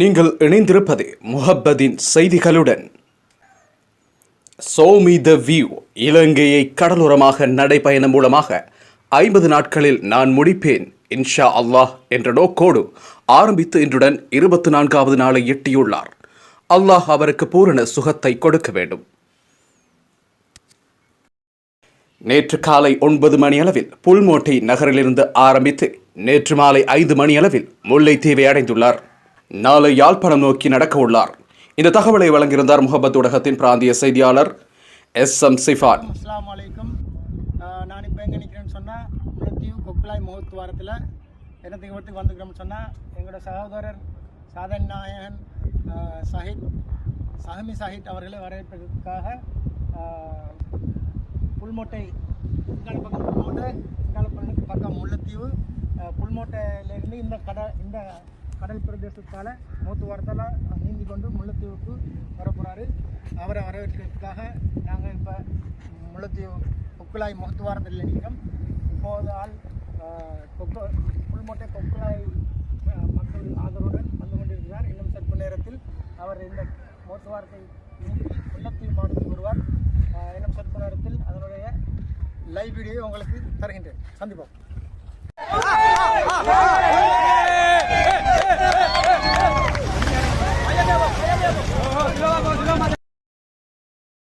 நீங்கள் இணைந்திருப்பது முஹப்பதின் செய்திகளுடன். சோமி த வியூ இலங்கையை கடலோரமாக நடைபயணம் மூலமாக ஐம்பது நாட்களில் நான் முடிப்பேன் இன்ஷா அல்லாஹ் என்ற நோக்கோடு ஆரம்பித்து இன்றுடன் இருபத்தி நான்காவது நாளை எட்டியுள்ளார். அல்லாஹ் அவருக்கு பூரண சுகத்தை கொடுக்க வேண்டும். நேற்று காலை ஒன்பது மணி அளவில் புல்மோட்டை நகரிலிருந்து ஆரம்பித்து நேற்று மாலை ஐந்து மணி அளவில் முல்லைத்தீவை அடைந்துள்ளார். நாளை யாழ்ப்பாணம் நோக்கி நடக்க உள்ளார். இந்த தகவலை வழங்கியிருந்தார் முகமது ஊடகத்தின் பிராந்திய செய்தியாளர் எஸ் எம் சிஃபான். அஸ்லாம் அலைக்கும். நான் இப்போ எங்கே நிற்கிறேன்னு சொன்னால் முல்லைத்தீவு கொக்குலாய் முகத்துவாரத்தில் என்னத்துக்கு வீட்டுக்கு வந்துக்கிறோம்னு சொன்னால் எங்களோட சகோதரர் சாதன் நாயகன் சஹித் சஹமி சாஹித் அவர்களை வரவேற்பதற்காக புல்மோட்டை இங்கால பக்கம் புல்மோட்டை இங்கால பக்கம் முல்லைத்தீவு புல்மோட்டையிலேருந்து இந்த கடை இந்த கடல் பிரதேசத்தால் மூத்துவாரத்தால் நீந்தி கொண்டு முல்லைத்தீவுக்கு வரப்போகிறாரு அவரை வரவேற்கிறதுக்காக நாங்கள் இப்போ முல்லைத்தீவு கொக்குலாய் முகத்துவாரத்தில் நிற்கிறோம் இப்போது ஆள் கொக்கு புல்மோட்டை கொக்குலாய் மக்கள் ஆதரவுடன் வந்து கொண்டிருக்கிறார் இன்னும் சற்று நேரத்தில் அவர் இந்த முகத்துவாரத்தை நீந்தி முல்லைத்தீவு மாவட்டத்தில் வருவார் இன்னும் சற்று நேரத்தில் அதனுடைய லைவ் வீடியோ உங்களுக்கு தருகின்றேன் சந்திப்போம்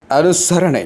அனுசரணை